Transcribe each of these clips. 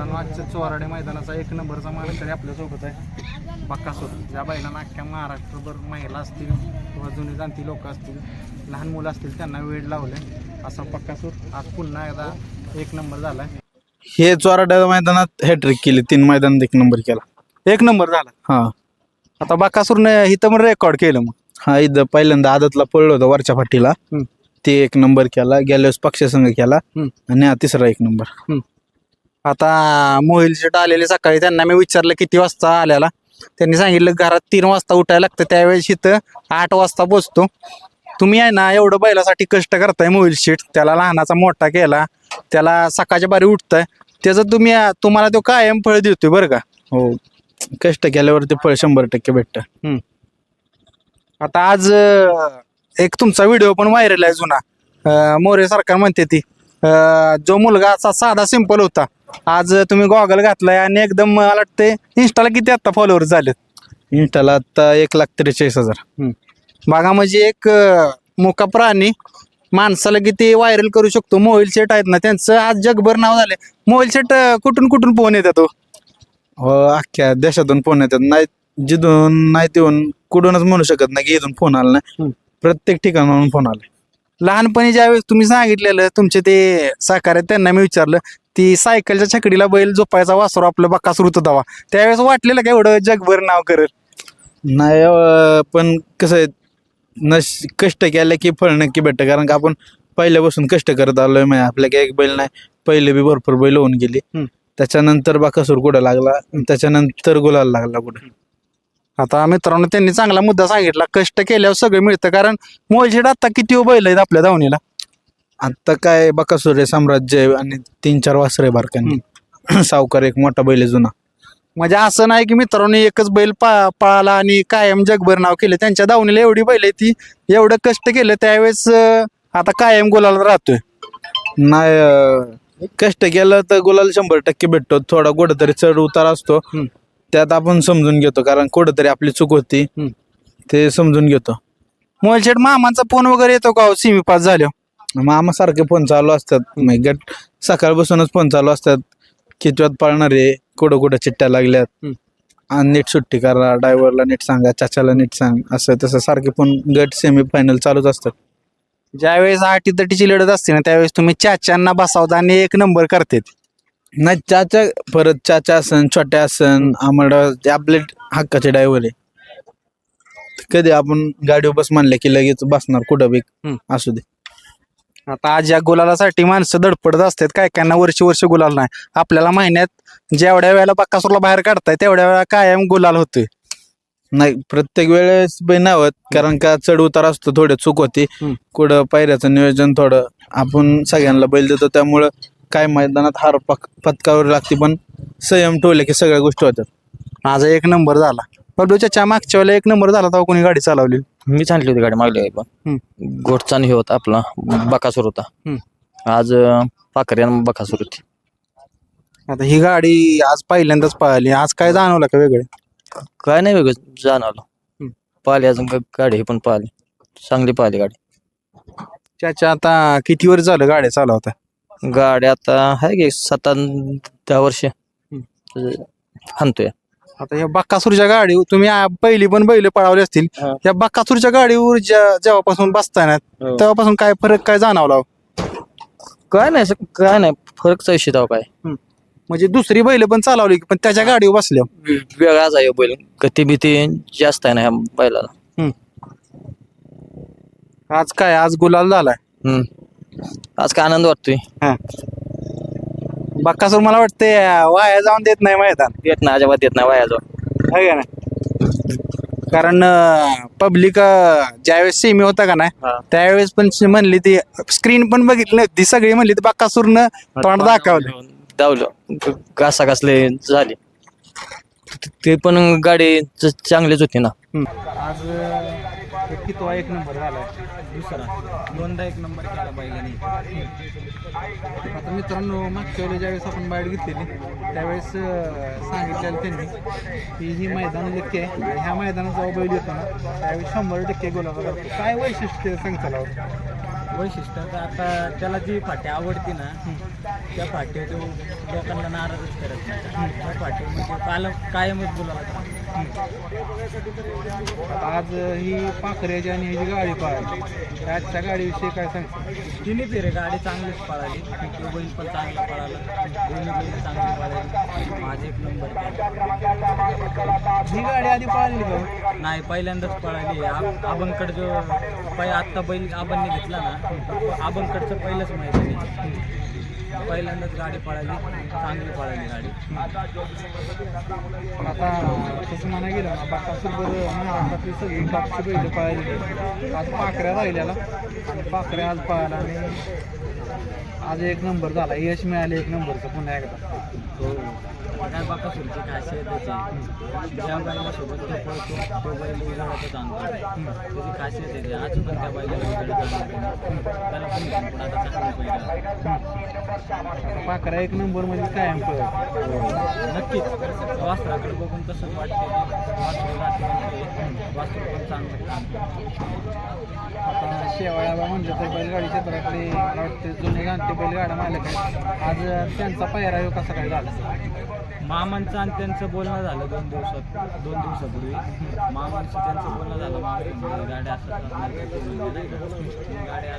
मित्रांनो आजच्या चोराडे मैदानाचा एक नंबरचा मानकरी आपल्यासोबत आहे. बक्कासूर ज्या बैलांना अख्ख्या महाराष्ट्रभर महिला असतील किंवा जुनी जाणती लोक असतील लहान मुलं असतील त्यांना वेळ लावले. असा बक्कासूर आज पुन्हा एकदा एक नंबर झाला हे चोराड्या मैदानात हॅट्रिक केली तीन मैदानात एक नंबर केला. एक नंबर झाला. हा. आता बक्कासूरने इथं पण रेकॉर्ड केलं मग. हा इथं पहिल्यांदा आदतला पडलो होतो वरच्या फाटीला. ते एक नंबर केला गेल्या वेळेस पक्षासंघ केला. आणि हा तिसरा एक नंबर. आता मोहिल शेट आलेले सकाळी त्यांना मी विचारलं किती वाजता आल्याला. त्यांनी सांगितलं घरात तीन वाजता उठायला लागतं त्यावेळेस इथं आठ वाजता पोचतो. तुम्ही आहे ना एवढं बैलासाठी कष्ट करताय मोहिल शेट. त्याला लहानाचा मोठा केला त्याला सकाळच्या बारी उठताय. त्याचं तुम्ही तुम्हाला तो कायम फळ देतोय बरं का? हो. कष्ट केल्यावर ते फळ शंभर टक्के भेटतं. आता आज एक तुमचा व्हिडिओ पण व्हायरल आहे जुना. मोरे सरकार म्हणते ती. अं, जो मुलगा असा साधा सिंपल होता. आज तुम्ही गॉगल घातलाय आणि एकदम मला वाटते इंस्टाला किती आता फॉलोअर झालेत? इंस्टाला आता एक लाख त्रेचाळीस हजार. बघा म्हणजे एक अं, मुका प्राणी माणसाला किती व्हायरल करू शकतो. मोबाईल सेट आहेत ना त्यांचं आज जगभर नाव झालंय. मोबाईल सेट कुठून कुठून फोन येतात तो हो अख्ख्या देशातून फोन येतात. नाही जिथून नाही तिथून कुठूनच म्हणू शकत नाही की इथून फोन आला नाही. हम्म. प्रत्येक ठिकाणाहून फोन आले. लहानपणी ज्यावेळेस तुम्ही सांगितलेलं तुमचे ते साकार आहेत त्यांना मी विचारलं ती सायकलच्या छकडीला बैल झोपायचा वासरू आपलं बक्कासूर होतं दवा त्यावेळेस वाटलेलं का एवढं जगभर नाव करेल? नाही अं, पण कसं आहे नश कष्ट केलं की फळ नक्की भेटतं. कारण का आपण पहिल्यापासून कष्ट करत आलोय माहिती आपल्या काही एक बैल नाही पहिले बी भरपूर बैल होऊन गेली. हम्म. त्याच्यानंतर बाकासूर कुठं लागला? त्याच्यानंतर गुलाल लागला कुठं? आता मित्रांनो त्यांनी चांगला मुद्दा सांगितला. कष्ट केल्यावर सगळं मिळतं. कारण मोलशेड आता किती बैल आहेत आपल्या धावणीला आता काय बकासूर साम्राज्य आणि तीन चार वासरे आहे बारकांनी. सावकार एक मोठा बैल आहे जुना. म्हणजे असं नाही की मित्रांनो एकच बैल पा पळाला आणि कायम जगभर नाव केलं. त्यांच्या दावणीला एवढी बैल आहे ती एवढं कष्ट केलं त्यावेळेस आता कायम गोलाला राहतोय. नाही कष्ट केलं तर गुलाल शंभर टक्के भेटतो. थोडा कुठंतरी चढ उतार असतो. त्यात आपण समजून घेतो कारण कुठंतरी आपली चूक होती. हम्म. ते समजून घेतो. मोलशेड मामांचा फोन वगैरे येतो का सिमी पास झाल्यावर? मामा सारखे फोन चालू असतात. गट सकाळपासूनच फोन चालू असतात. कितव्यात पळणार आहे? कुठं कुठं चिट्ट्या लागल्यात? हम्म. आणि नीट सुट्टी करा ड्रायव्हरला नीट सांगा चाचाला नीट सांग असं तसं सारखे फोन गट सेमी फायनल चालूच असतात. ज्यावेळेस आठी तटीची लढत असते ना त्यावेळेस तुम्ही चाच्यांना बसावता आणि एक नंबर करतेत. नाही चाचा परत चाचा असन छोट्या असन आम्हाला ते आपले हक्काचे ड्रायव्हर आहे. कधी आपण गाडीवर बस म्हणले की लगेच बसणार कुठं बी हम्म. असू दे. आता आज या गुलालासाठी माणसं धडपडत असतात काय कायना वर्ष वर्ष गुलाल नाही. आपल्याला महिन्यात जेवढ्या वेळेला बक्कासूरला बाहेर काढताय तेवढ्या वेळा कायम गुलाल होतोय. नाही प्रत्येक वेळेस बी नाही होत कारण का चढ उतार असतो थोडे चूक होती. हम्म. कुठं पायऱ्याचं नियोजन थोडं आपण सगळ्यांना बैल देतो त्यामुळं काय मैदानात हार पक पत्कावर लागते पण संयम ठेवले की सगळ्या गोष्टी होतात. माझा एक नंबर झाला. बबलू चाचा मागच्या वेळेला एक नंबर झाला तेव्हा कोणी गाडी चालवली मीच आणली होती गाडी मागली पण. गोठचा हे होता आपला बकासूर होता. आज पाखरे बकासूर होती. आता ही गाडी आज पहिल्यांदाच पळाली आज काय जाणवलं का वेगळे? काय नाही वेगळं जाणवलं. पाहिली अजून गाडी ही पण पाहिली. चांगली पाहिली गाडी. चाचा आता किती वर्ष झालं गाड्या चालवता? गाडी आता आहे की सात दहा वर्ष. हाणतोय. आता या बक्कासूरच्या गाडी तुम्ही आ- पहिली पण बैल पळावली असतील. हा. या बक्कासूरच्या गाडीवर ज्या- जेव्हापासून बसताय ना हो. तेव्हापासून काय फरक काय जाणवला? हो? काय नाही असं काय नाही फरकचा विषय तेव्हा काय. म्हणजे दुसरी बैल पण चालवली पण त्याच्या गाडीवर बसल्या. वे- वेगळाच आहे बैल. गती भीती जास्त आहे ना ह्या बैलाला. आज काय आज गुलाल झालाय. हम्म. आज काय आनंद वाटतोय? बक्कासूर मला वाटते वाया जाऊन देत नाही मैदान. देत नाही अजिबात देत नाही वायाजवळ है का नाही? कारण पब्लिक ज्यावेळेस सेमी होता का नाही हा. त्यावेळेस पण श- म्हणली ती स्क्रीन पण बघितली नव्हती सगळी म्हणली ती बक्कासूरनं तोंड दाखवलं. धावलं घासा घासले झाले. ते- ते पण गाडी च- चांगलीच होती ना. आज कितवा एक नंबर झाला दुसरा. दोनदा एक नंबर केला बैलाने. आता मित्रांनो मागच्या वेळेला ज्यावेळेस आपण बाहेर घेतलेली त्यावेळेस सांगितलेलं त्यांनी की ही मैदान नक्की आहे आणि ह्या मैदानाचा बैल येतो ना त्यावेळेस शंभर टक्के गोलाबा करतो काय वैशिष्ट्य सांगता वैशिष्ट्य तर आता त्याला जी फाटी आवडते ना त्या फाटीवर तो लोकांना नाराजच करत त्या फाटीवर म्हणजे काल कायमच बोलावं आज ही पाखऱ्याची आणि ह्याची गाडी पाहिली आजच्या गाडीविषयी काय सांगतो तिन्ही फेरे गाडी चांगलीच पळाली. तो बैल पण चांगला पळाला. दोन्ही बैल चांगली पळाली. माझे एक नंबर. ही गाडी आधी पाहिली का? नाही पहिल्यांदाच पळाली आ- आबनकड जो पै आत्ता बैल आबांनी घेतला ना आबनकडचं पहिलंच माहिती पहिल्यांदाच गाडी पळाली चांगली पळाली गाडी. आता तसं म्हणा गेलं ना आता महाराष्ट्रातली सगळी टॉपची बैल पाहिली आज पाकऱ्या राहिल्याला. आणि आज पळायला आणि आज एक नंबर झाला. यश मिळाले एक नंबरचं पुन्हा एकदा. हो. काय बाकासूरची खासियत त्याची ज्या बैलासोबत तो पळतो. तो बैल उजाडातच आणतो. त्याची खासियत आहे ती. आज पण त्या बैलाला उजाडात आणतो. त्याला पण घेऊन पण आता चांगली बैल आता पाखऱ्या एक नंबर म्हणजे कायम पळत नक्कीच. वास्त्राकडे बघून तसंच वाटतं की वास्त्र पण चांगलं काम आता शेवाळ्याला म्हणलं तर बैलगाडी क्षेत्रातले मला वाटते जुने गाणते बैलगाडा मालक आहेत. आज त्यांचा पायरा कसा काय झाला? मामांचं आणि त्यांचं बोलणं झालं दोन दिवसात. दोन दिवसापूर्वी. मामांचं त्यांचं बोलणं झालं. मामा गाड्या असं असणार का ते म्हणले नाही का? गाड्या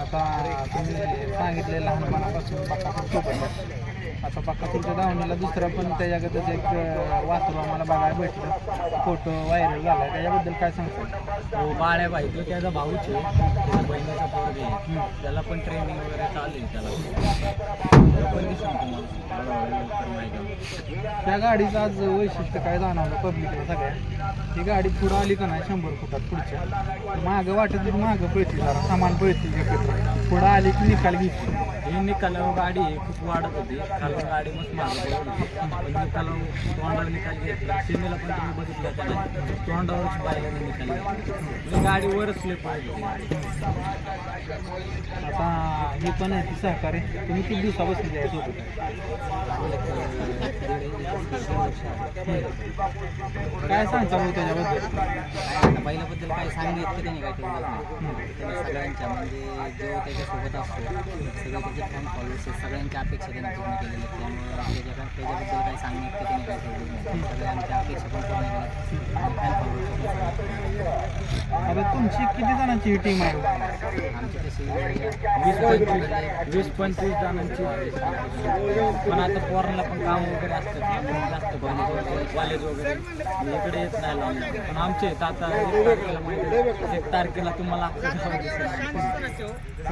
आता तुम्ही सांगितले लहानपणापासून सोबत आहे. आता बक्कासूरच्या धावणीला दुसरा पण त्याच्याकडंच एक वासरू आम्हाला बघायला भेटलं. फोटो व्हायरल झाला त्याच्याबद्दल काय सांगतो हो बाळ्या बाई तो त्याचा भाऊच आहे. त्याच्या बहिणीचा पोरगे आहे. त्याला पण ट्रेनिंग वगैरे चालू आहे त्याला. पण तुम्हाला. त्या गाडीचं आज वैशिष्ट्य काय जाणवलं पब्लिकला सगळ्या? ही गाडी पुढं आली का नाही शंभर फुटात पुढच्या. मागं वाटत मागं पळती जरा सामान पळती पुढं आली की निकाल घेतली ही निकालावर गाडी आहे खूप वाढत होती. गाडी मस्त मारली पडत पण निकालावर तोंडावर निकाल घेतला सीमेला पण तुम्ही बघितलं त्याला तोंडावरच पाहिलं निकाल म्हणजे गाडी वरच लय पळत आता ही पण आहे ती सहकारी तुम्ही किती दिवसापासून द्यायचं काय सांगता मग त्याच्याबद्दल बैलाबद्दल काही सांगणं इतकं त्याने काही ठेवलं नाही त्याने सगळ्यांच्या म्हणजे जो त्याच्यासोबत असतो सगळे त्याचे फॅन फॉलोअर्स आहेत सगळ्यांच्या अपेक्षा त्याने पूर्ण केलेल्या आहेत. त्यामुळे त्याच्या त्याच्याबद्दल काही सांगणं इतकं त्याने काही ठेवलं नाही सगळ्यांच्या अपेक्षा पण पूर्ण केल्या आणि फॅन फॉलोअर्स आता तुमची किती जणांची ही टीम आहे? आमची तशी वीस पंचवीस. वीस पंचवीस जणांची. पण आता पोरांना पण काम वगैरे असतं. जास्त कॉलेज वगैरे. कॉलेज वगैरे. इकडे येत नाही लावून. पण आमचे आता. एक तारखेला तुम्हाला.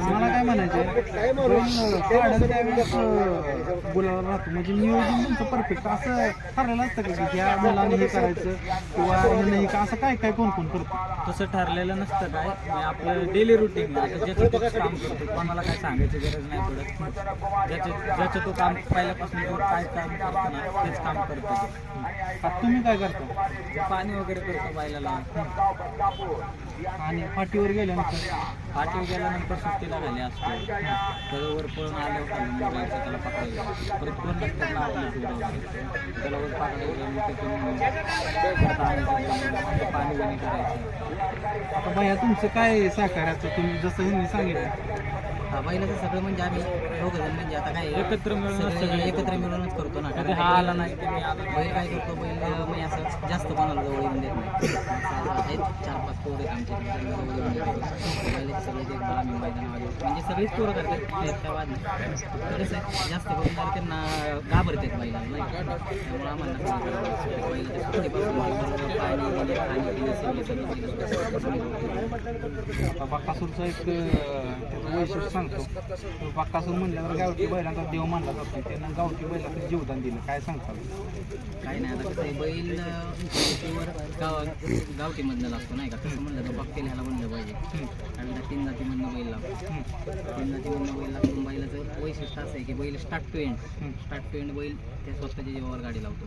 मला काय म्हणायचे? बोलायला राहतो. म्हणजे नियोजन तुमचं परफेक्ट असं ठरलेलं असतं का की ह्या मुलाने हे करायचं किंवा ह्यानं हे का? असं काय काय कोण कोण करतं? तसं ठरलेलं नसतं काय म्हणजे आपलं डेली रुटीन आता ज्याचं काम करतो. कोणाला काय सांगायची गरज नाही पडत. ज्याचं ज्याचं तो काम पहिल्यापासून काय काम करतो ना तेच काम करतो. तुम्ही काय करता? पाणी वगैरे करतो बैलाला आणि फाटीवर गेल्यानंतर पाठीवर गेल्यानंतर सुट्टीला झाले असतो. त्याच्यावर पळून आल्यावर खाली त्याला पकडायचं परत कोण नसतात ना आपल्या त्याला वर पकडायचं पाणी बिणी करायचं. आता भैया तुमचं काय सहकार्याचं? तुम्ही जसं ह्यांनी सांगितलं. बैलाचं सगळं म्हणजे आम्ही दोघं जण म्हणजे आता काय एकत्र मिळूनच सगळे एकत्र मिळूनच करतो ना कधी हा आला नाही मी बैल काय करतो बैल म्हणजे असं जास्त कोणाला जवळ येऊन देत नाही. आहेत चार पाच पोरं आहेत आमचे जवळ येऊन देतो बैलाचे सगळे देखभाल आम्ही मैदानावर म्हणजे सगळीच पोरं करतात काय वाद नाही. तर कसं आहे, जास्त करून जरा त्यांना घाबरतात बैलाला नाही का? त्यामुळे आम्हाला बैलाच्या सुट्टीपासून पाणी खाणी पिणी सगळी एक वैशिष्ट्य सांगतो. तर बक्कासूर म्हणल्यावर गावठी बैलांचा देव मानला जातो. त्यानं गावठी बैलाचं जीवदान दिलं. काय सांगता काही नाही आता कसं आहे बैल शेतीवर गाव गावठीमधनं लागतो नाही का? तसं म्हणलं तर बघतील ह्याला म्हणलं पाहिजे. कारण का तीन जातीमधनं बैल लागतो. तीन जातीमधनं बैल लागतो. बैलाचं वैशिष्ट्य असं आहे की बैल start to end start to end बैल त्या स्वतःच्या जीवावर गाडी लावतो.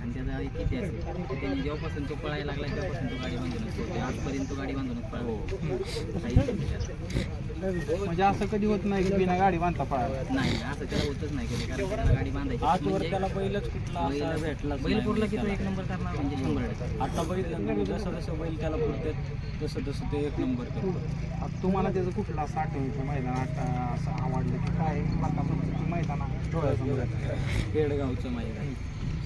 आणि त्याचा एक इतिहास आहे. की त्याने जेव्हापासून तो पळायला लागला तेव्हापासून तो गाडी बांधूनच पळतो आजपर्यंत तो गाडी बांधूनच पळतो. म्हणजे असं कधी होत नाही की बिना गाडी बांधता पळायला? नाही असं त्याला होतच नाही कधी कारण त्याला गाडी बांधायची आजवर म्हणजे त्याला बैलच कुठला असा बैल- भेटलाच बैल नाही. पुरला की तो. एक नंबर करणार म्हणजे शंभर टक्के. आता बैल जसं जसं बैल त्याला पुरतात तसं तसं ते एक नंबर करतो आता तुम्हाला त्याचं कुठलं असं आठवणीचं मैदान आता असं आवडलं की काय? बाकासूरचं मैदान डोळ्यासमोर. आहे. पेडगावचं मैदान.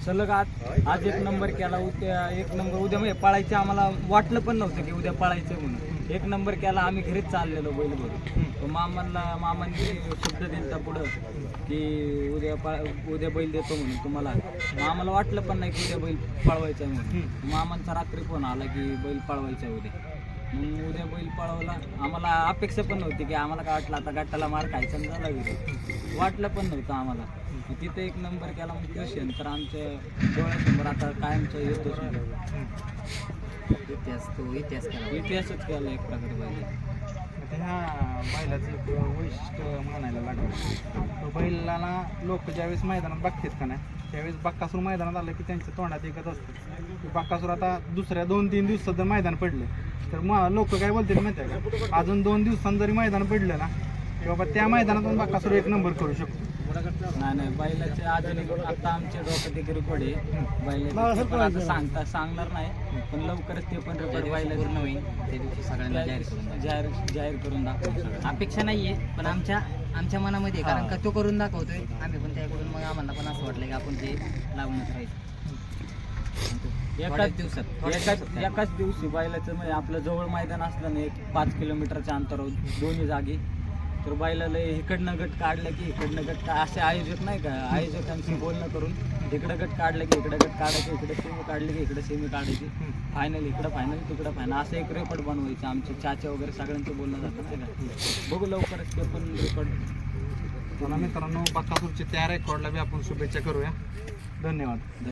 सलग आज आज एक नंबर केला उद्या एक नंबर उद्या म्हणजे पळायचं आम्हाला वाटलं पण नव्हतं की उद्या पळायचं म्हणून. एक नंबर केला आम्ही घरीच चाललेलो बैल तो मामांना मामांनी शब्द दिलता पुढं की उद्या पळ उद्या बैल देतो म्हणून तुम्हाला. मग आम्हाला वाटलं पण नाही की उद्या बैल पळवायचा आहे म्हणून मामांचा रात्री फोन आला की बैल पळवायचा आहे उद्या. मग उद्या बैल पळवला. आम्हाला अपेक्षा पण नव्हती की आम्हाला काय वाटलं आता गट्टाला मार खायचा झाला विरोध. वाटलं पण नव्हतं आम्हाला. तिथे एक नंबर केला मग कृष्ण तर आमच्या डोळ्यासमोर आता कायमचा येतोच इतिहास तो इतिहास केला. इतिहासच केला एक प्रकारे आता ह्या बैलाचं एक वैशिष्ट्य म्हणायला लागलं. तो बैलाला लोक ज्यावेळेस मैदानात बघतात का नाही त्यावेळेस बक्कासूर मैदानात आलं की त्यांच्या तोंडात एकच असतं. की बक्कासूर आता दुसऱ्या दोन तीन दिवसात जर मैदान पडलं तर मग लोक काय बोलतात माहिती आहे का? अजून दोन दिवसांनी जरी मैदान पडलं ना की बाबा त्या मैदानातून बक्कासूर एक नंबर करू शकतो. नाही नाही बैलाचे एक आता आमच्या डोक्यात एक रेकॉर्ड आहे. बैलाचे ते पण आता सांगता सांगणार नाही पण लवकरच ते पण रेकॉर्ड बैलाचे होईल. त्या दिवशी सगळ्यांना जाहीर करून द्या. जाहीर जाहीर करून दाखवू अपेक्षा नाहीये पण आमच्या आमच्या मनामध्ये आहे. कारण का तो करून दाखवतोय. आम्ही पण त्याकडून मग आम्हाला पण असं वाटलं की आपण ते लावूनच राहायचं एकाच दिवसात थोड्याच एकाच दिवसात एकाच दिवशी बैलाचं म्हणजे आपलं जवळ मैदान असलं ना एक पाच किलोमीटरच्या अंतरावर दोन्ही जागी. तर बैलाला इकडनं गट काढलं की इकडनं गट का असे आयोजक नाही का? आयोजकांशी बोलणं करून इकडं गट काढलं की इकडं गट काढायचं इकडे सेमी काढली की इकडे सेमी काढायची. फायनल इकडं फायनल तिकडं फायनल असं एक रेकॉर्ड बनवायचं आमचे चाचे वगैरे सगळ्यांचं बोलणं जातं नाही का? बघू लवकरच ते पण रेकॉर्ड मला मित्रांनो बक्कासूरच्या त्या रेकॉर्डला बी आपण शुभेच्छा करूया. धन्यवाद.